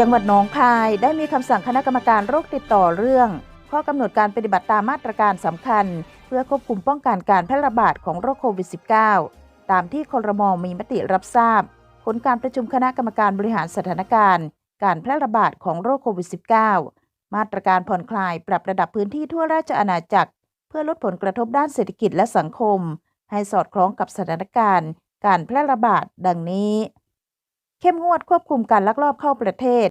จังหวัดหนองคายได้มีคำสั่งคณะกรรมการโรคติดต่อเรื่อง ข้อกำหนดการปฏิบัติตามมาตรการสำคัญ เพื่อควบคุมป้องกันการแพร่ระบาดของโรคโควิด -19 ตามที่ครมมีมติรับทราบ ผลการประชุมคณะกรรมการบริหารสถานการณ์ การแพร่ระบาดของโรคโควิด -19 มาตรการผ่อนคลายปรับระดับพื้นที่ทั่วราชอาณาจักร เพื่อลดผลกระทบด้านเศรษฐกิจและสังคม ให้สอดคล้องกับสถานการณ์ การแพร่ระบาดดังนี้ เข้มงวดควบคุมการลักลอบเข้าประเทศ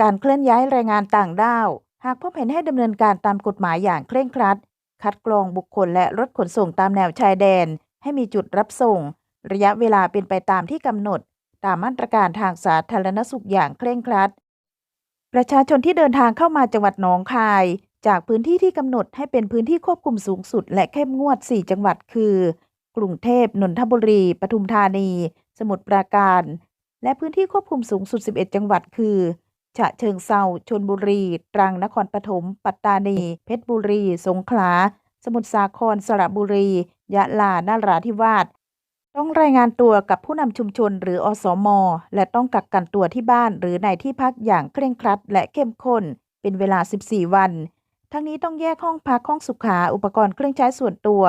การเคลื่อนย้ายแรงงานต่างด้าว หากพบเห็นให้ดำเนินการตามกฎหมายอย่างเคร่งครัด คัดกรองบุคคลและรถขนส่งตามแนวชายแดน ให้มีจุดรับส่ง ระยะเวลาเป็นไปตามที่กำหนด ตามมาตรการทางสาธารณสุขอย่างเคร่งครัด ประชาชนที่เดินทางเข้ามาจังหวัดหนองคาย จากพื้นที่ที่กำหนดให้เป็นพื้นที่ควบคุมสูงสุด และเข้มงวด 4 จังหวัด คือ กรุงเทพนนทบุรี ปทุมธานี สมุทรปราการ และพื้นที่ควบคุมสูงสุด 11 จังหวัด คือ ฉะเชิงเซาชนบุรี ตรัง นครปฐม ปัตตานี เพชรบุรี สงขลา สมุทรสาคร สระบุรี ยะลา นาราธิวาส ต้องรายงานตัวกับผู้นำชุมชนหรืออสม และต้องกักกันตัวที่บ้านหรือในที่พักอย่างเคร่งครัด และเข้มข้น เป็นเวลา 14 วัน ทั้งนี้ต้องแยกห้องพักห้องสุขา อุปกรณ์เครื่องใช้ส่วนตัว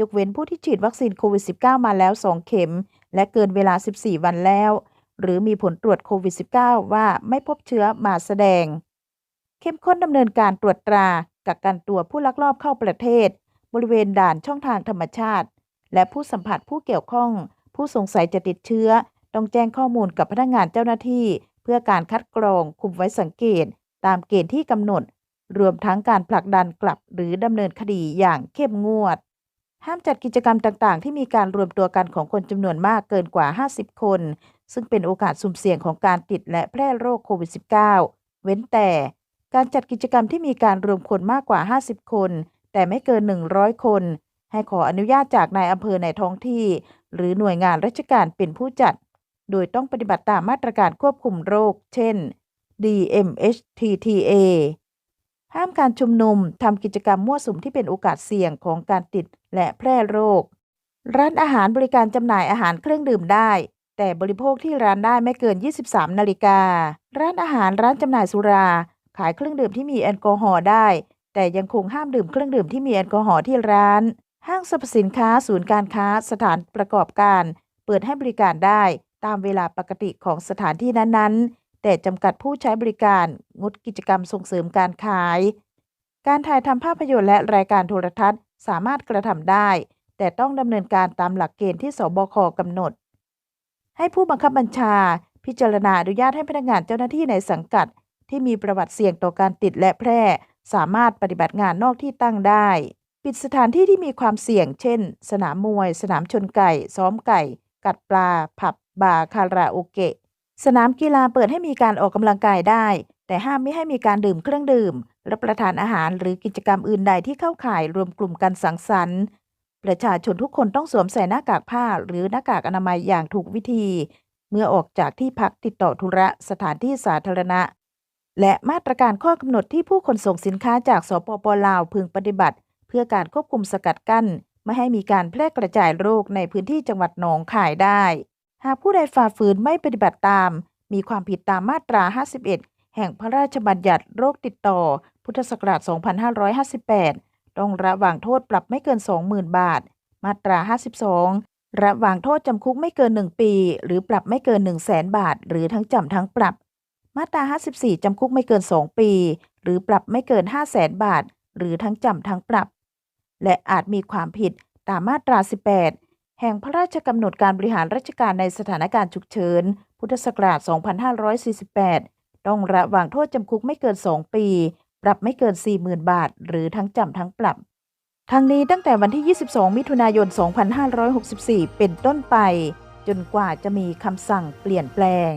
ยกเว้นผู้ที่ฉีดวัคซีนโควิด -19 มาแล้ว 2 เข็ม และเกินเวลา 14 วันแล้ว หรือมีผลตรวจโควิด -19 ว่าไม่พบเชื้อมาแสดง เข้มข้นดำเนินการตรวจตรากักกันตัวผู้ลักลอบเข้าประเทศ บริเวณด่านช่องทางธรรมชาติ และผู้สัมผัสผู้เกี่ยวข้อง ผู้สงสัยจะติดเชื้อ ต้องแจ้งข้อมูลกับพนักงานเจ้าหน้าที่ เพื่อการคัดกรองคุมไว้สังเกต ตามเกณฑ์ที่กำหนด รวมทั้งการผลักดันกลับหรือดำเนินคดีอย่างเข้มงวด ห้ามจัดกิจกรรมต่างๆ ที่มีการรวมตัวกันของคนจำนวนมากเกินกว่า 50 คน ซึ่งเป็นโอกาสสุ่มเสี่ยงของการติดและแพร่โรคโควิด -19 เว้นแต่ การจัดกิจกรรมที่มีการรวมคนมากกว่า 50 คน แต่ไม่เกิน 100 คน ให้ขออนุญาตจากนายอำเภอในท้องที่ หรือหน่วยงานราชการเป็นผู้จัด โดยต้องปฏิบัติตามมาตรการควบคุมโรค เช่น DMHTTA ห้ามการชุมนุมทำกิจกรรมมั่วสุมที่เป็นโอกาสเสี่ยงของการติดและแพร่โรค ร้านอาหารบริการจำหน่ายอาหารเครื่องดื่มได้ แต่บริโภคที่ร้านได้ไม่เกิน 23 นาฬิกา ร้านอาหารร้านจำหน่ายสุรา ขายเครื่องดื่มที่มีแอลกอฮอล์ได้ แต่ยังคงห้ามดื่มเครื่องดื่มที่มีแอลกอฮอล์ที่ร้าน ห้างสรรพสินค้าศูนย์การค้าสถานประกอบการ เปิดให้บริการได้ตามเวลาปกติของสถานที่นั้นๆ แต่จำกัดผู้ใช้บริการงดกิจกรรมส่งเสริมการขาย การถ่ายทำภาพยนตร์และรายการโทรทัศน์สามารถกระทำได้ แต่ต้องดำเนินการตามหลักเกณฑ์ที่สบคกำหนด ให้ผู้บังคับบัญชา พิจารณาอนุญาตให้พนักงานเจ้าหน้าที่ในสังกัด ที่มีประวัติเสี่ยงต่อการติดและแพร่ สามารถปฏิบัติงานนอกที่ตั้งได้ ปิดสถานที่ที่มีความเสี่ยง เช่น สนามมวย สนามชนไก่ ซ้อมไก่ กัดปลา ผับ บาร์ คาราโอเกะ สนามกีฬาเปิดให้มีการออกกำลังกายได้ แต่ห้ามไม่ให้มีการดื่มเครื่องดื่มรับประทานอาหารหรือกิจกรรมอื่นใดที่เข้าข่ายรวมกลุ่มกันสังสรรค์ ประชาชนทุกคนต้องสวมใส่หน้ากากผ้าหรือหน้ากากอนามัยอย่างถูกวิธี เมื่อออกจากที่พักติดต่อธุระสถานที่สาธารณะ และมาตรการข้อกำหนดที่ผู้ขนส่งสินค้าจากสปปลาวพึงปฏิบัติ เพื่อการควบคุมสกัดกั้น ไม่ให้มีการแพร่กระจายโรคในพื้นที่จังหวัดหนองคายได้ หากผู้ใดฝ่าฝืนไม่ปฏิบัติตาม มีความผิดตามมาตรา 51 แห่งพระราชบัญญัติโรคติดต่อ พุทธศักราช 2558 ต้องระวางโทษปรับไม่เกิน 20,000 บาท มาตรา 52 ระวางโทษจำคุกไม่เกิน 1 ปี หรือปรับไม่เกิน 100,000บาท หรือทั้งจำทั้งปรับ มาตรา 54 จำคุกไม่เกิน 2 ปี หรือปรับไม่เกิน 500,000บาท หรือทั้งจำทั้งปรับ และอาจมีความผิดตามมาตรา 18 แห่งพระราชกำหนดการบริหารราชการในสถานการณ์ฉุกเฉิน พุทธศักราช 2548 ต้องระวางโทษจำคุกไม่เกิน 2 ปี ปรับไม่เกิน 40,000 บาท หรือทั้งจำทั้งปรับ ทั้งนี้ตั้งแต่วันที่ 22 มิถุนายน 2564 เป็นต้นไป จนกว่าจะมีคำสั่งเปลี่ยนแปลง